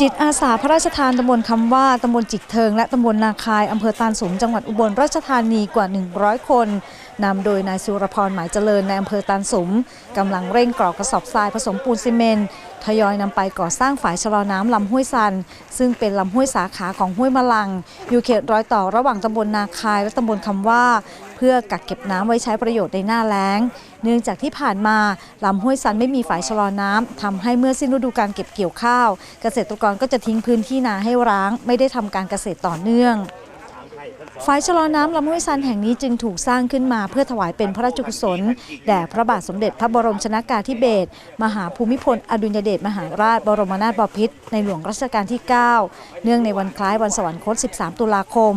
จิตอาสาพระราชทานตำบลคำว่าตำบลจิกเทิง และตำบลนาคายอำเภอตาลสูงจังหวัดอุบลราชธานีกว่า 100 คน นำโดยนายสุรพรหมายเจริญในอำเภอตาลสูงกำลังเร่งกรอกกระสอบทรายผสมปูนซีเมนต์ทยอยนำไปก่อสร้างฝายชะลอน้ำลำห้วยซัน ซึ่งเป็นลำห้วยสาขาของห้วยมะลัง อยู่เขตรอยต่อระหว่างตำบลนาคายและตำบลคำว่า เพื่อกักเก็บน้ำไว้ใช้ประโยชน์ในหน้าแล้ง เนื่องจากที่ผ่านมาลำห้วยซันไม่มีฝายชะลอน้ำทำให้เมื่อสิ้นฤดูการเก็บเกี่ยวข้าว เกษตรกรก็จะทิ้งพื้นที่นาให้ร้าง ไม่ได้ทำการเกษตรต่อเนื่อง ฝายชะลอน้ำลำห้วยซันแห่งนี้จึงถูกสร้างขึ้นมาเพื่อถวายเป็นพระราชกุศล แด่พระบาทสมเด็จพระบรมชนากาธิเบศรมหาภูมิพล อดุลยเดชมหาราชบรมนาถบพิตรในหลวงรัชกาลที่ 9 เนื่องในวันคล้ายวันสวรรคต 13 ตุลาคม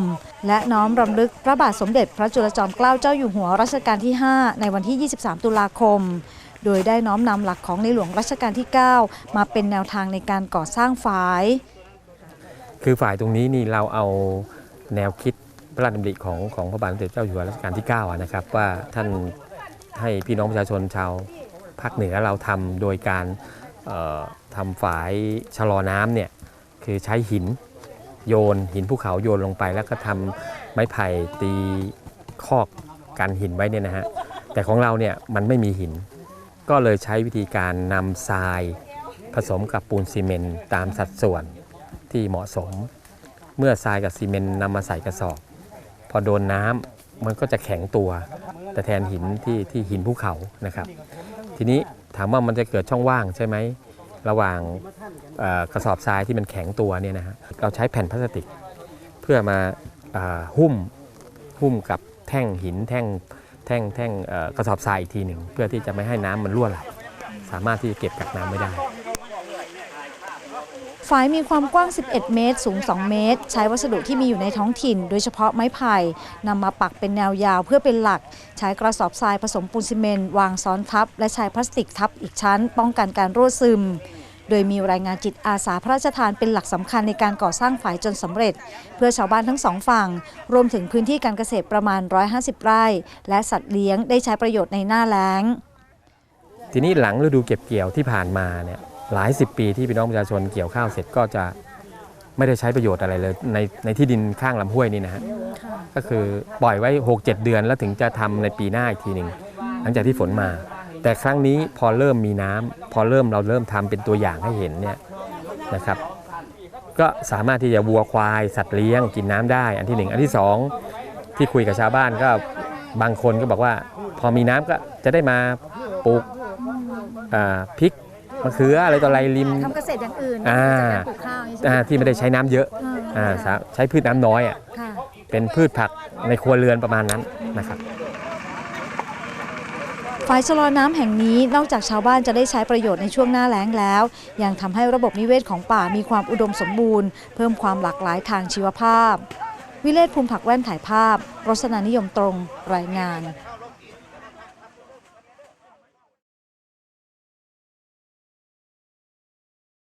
และน้อมรำลึกพระบาทสมเด็จพระจุลจอมเกล้าเจ้าอยู่หัวรัชกาลที่ 5 ในวันที่ 23 ตุลาคมโดยได้น้อมนำหลักของในหลวงรัชกาลที่ 9 มาเป็นแนวทางในการก่อสร้างฝาย คือฝ่ายตรงนี้นี่เราเอา แนวคิดพระราชดำริของของพระบาทสมเด็จเจ้าอยู่หัวรัชกาลที่9นะครับว่าท่านให้พี่น้องประชาชนชาวภาคเหนือเราทำโดยการเอ่อทำฝายชะลอน้ำเนี่ยคือใช้หินโยนหินภูเขาโยนลงไป แล้วก็ทำไม้ไผ่ตีคอกกันหินไว้เนี่ยนะฮะแต่ของเราเนี่ยมันไม่มีหิน ก็เลยใช้วิธีการนำทรายผสมกับปูนซีเมนต์ตามสัดส่วนที่เหมาะสม เมื่อทรายกับซีเมนต์นำมาใส่กระสอบ พอโดนน้ำมันก็จะแข็งตัว แต่แทนหินที่ที่หินภูเขานะครับ ทีนี้ถามว่ามันจะเกิดช่องว่างใช่ไหมระหว่างกระสอบทรายที่มันแข็งตัวเนี่ยนะฮะเราใช้แผ่นพลาสติก เพื่อมาอหุ้มหุ้มกับแท่งหินแท่งแท่งแท่งกระสอบทรายอีกทีหนึ่ง เพื่อที่จะไม่ให้น้ำมันรั่วไหลสามารถที่จะเก็บกักน้ำไว้ได้ ฝายมีความกว้าง 11 เมตร สูง 2 เมตร ใช้วัสดุที่มีอยู่ในท้องถิ่น โดยเฉพาะไม้ไผ่นำมาปักเป็นแนวยาวเพื่อเป็นหลัก ใช้กระสอบทรายผสมปูนซีเมนต์วางซ้อนทับ และใช้พลาสติกทับอีกชั้น ป้องกันการรั่วซึม โดยมีรายงานจิตอาสาพระราชทานเป็นหลักสำคัญในการก่อสร้างฝายจนสำเร็จ เพื่อชาวบ้านทั้งสองฝั่ง รวมถึงพื้นที่การเกษตรประมาณ 150 ไร่ และสัตว์เลี้ยงได้ใช้ประโยชน์ในหน้าแล้ง ทีนี้หลังฤดูเก็บเกี่ยวที่ผ่านมาเนี่ย หลายสิบปีที่พี่น้องประชาชนเกี่ยวข้าวเสร็จก็จะไม่ได้ใช้ประโยชน์อะไรเลยในในที่ดินข้างลำห้วยนี่นะฮะก็คือปล่อยไว้ 6-7 เดือนแล้วถึงจะทำในปีหน้าอีกทีหนึ่งหลังจากที่ฝนมา แต่ครั้งนี้พอเริ่มมีน้ำพอเริ่มเราเริ่มทำเป็นตัวอย่างให้เห็นเนี่ยนะครับ ก็สามารถที่จะวัวควายสัตว์เลี้ยงกินน้ำได้ อันที่หนึ่งอันที่สองที่คุยกับชาวบ้านก็บางคนก็บอกว่า พอมีน้ำก็จะได้มาปลูกอ่าพริก มะเขืออะไรต่ออะไรริม ทำเกษตรอย่างอื่นอ่าปลูกข้าวอ่าที่ไม่ได้ใช้น้ำเยอะอ่าสาใช้พืชน้ำน้อยอะค่ะเป็นพืชผักในครัวเรือนประมาณนั้นนะครับ ฝายชะลอน้ำแห่งนี้นอกจากชาวบ้านจะได้ใช้ประโยชน์ในช่วงหน้าแล้งแล้ว ยังทำให้ระบบนิเวศของป่ามีความอุดมสมบูรณ์ เพิ่มความหลากหลายทางชีวภาพ วิเลศภูมิผักแว่นถ่ายภาพรสนานิยมตรงรายงาน